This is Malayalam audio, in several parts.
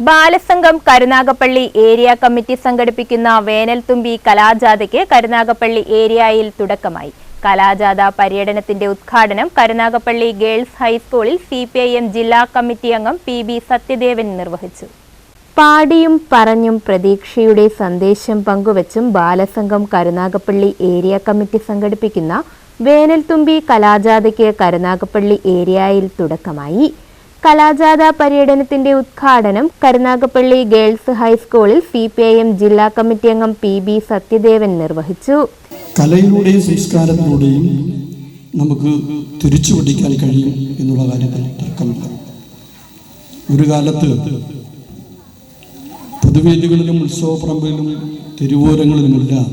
ബാലസംഘം കരുനാഗപ്പള്ളി ഏരിയ കമ്മിറ്റി സംഘടിപ്പിക്കുന്ന വേനൽത്തുമ്പി കലാജാഥയ്ക്ക് കരുനാഗപ്പള്ളി ഏരിയയിൽ തുടക്കമായി. കലാജാഥ പര്യടനത്തിന്റെ ഉദ്ഘാടനം കരുനാഗപ്പള്ളി ഗേൾസ് ഹൈസ്കൂളിൽ സി പി ഐ എം ജില്ലാ കമ്മിറ്റി അംഗം പി ബി സത്യദേവൻ നിർവഹിച്ചു. പാടിയും പറഞ്ഞും പ്രതീക്ഷയുടെ സന്ദേശം പങ്കുവച്ചും ബാലസംഘം കരുനാഗപ്പള്ളി ഏരിയ കമ്മിറ്റി സംഘടിപ്പിക്കുന്ന വേനൽത്തുമ്പി കലാജാഥയ്ക്ക് കരുനാഗപ്പള്ളി ഏരിയയിൽ തുടക്കമായി. കലാജാഥ പര്യടനത്തിന്റെ ഉദ്ഘാടനം കരുനാഗപ്പള്ളി ഗേൾസ് ഹൈസ്കൂളിൽ സി പി ഐ എം ജില്ലാ കമ്മിറ്റി അംഗം പി ബി സത്യദേവൻ നിർവഹിച്ചു. കലയിലൂടെയും സംസ്കാരത്തിലൂടെയും നമുക്ക് തിരിച്ചു പിടിക്കാൻ കഴിയും എന്നുള്ള കാര്യത്തിൽ തർക്കമില്ല. ഒരു കാലത്ത് പൊതുവേദികളിലും ഉത്സവപ്പറമ്പിലും തെരുവോരങ്ങളിലുമെല്ലാം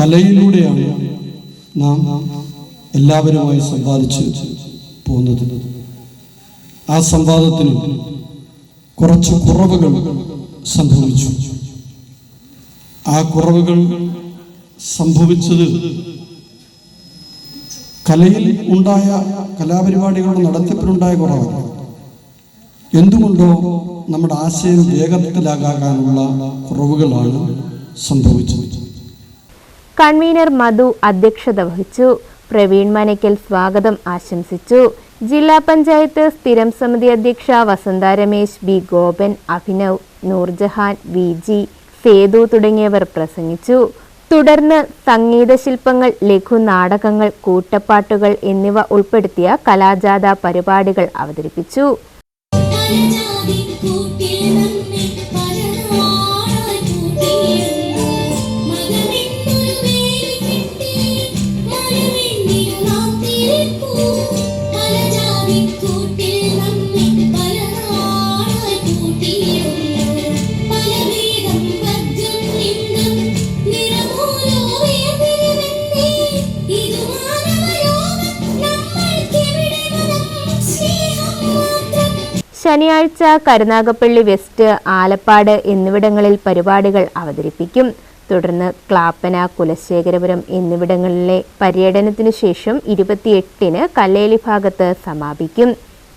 കലയിലൂടെയാണ് നാം എല്ലാവരുമായി സമ്പാദിച്ച് പോകുന്നത്. ആ സംവാദത്തിന് കുറച്ച് കുറവുകൾ സംഭവിച്ചു. ആ കുറവുകൾ സംഭവിച്ചത് കലയിൽ ഉണ്ടായ കലാപരിപാടികളുടെ നടത്തിപ്പിലുണ്ടായ കുറവാണ്. എന്തുകൊണ്ടോ നമ്മുടെ ആശയം വേഗത്തിലാകാനുള്ള കുറവുകളാണ് സംഭവിച്ചത്. കൺവീനർ മധു അധ്യക്ഷത വഹിച്ചു. പ്രവീൺ മനയ്ക്കൽ സ്വാഗതം ആശംസിച്ചു. ജില്ലാ പഞ്ചായത്ത് സ്ഥിരം സമിതി അധ്യക്ഷ Vasantha Ramesh B Gopan Abhinav Noorjahan V G Sethu തുടങ്ങിയവർ പ്രസംഗിച്ചു. തുടർന്ന് സംഗീത ശില്പങ്ങൾ ലഘുനാടകങ്ങൾ കൂട്ടപ്പാട്ടുകൾ എന്നിവ ഉൾപ്പെടുത്തിയ കലാജാഥ പരിപാടികൾ അവതരിപ്പിച്ചു. ശനിയാഴ്ച കരുനാഗപ്പള്ളി വെസ്റ്റ് ആലപ്പാട് എന്നിവിടങ്ങളിൽ പരിപാടികൾ അവതരിപ്പിക്കും. തുടർന്ന് ക്ലാപ്പന കുലശേഖരപുരം എന്നിവിടങ്ങളിലെ പര്യടനത്തിനു ശേഷം ഇരുപത്തിയെട്ടിന് കല്ലേലി ഭാഗത്ത് സമാപിക്കും.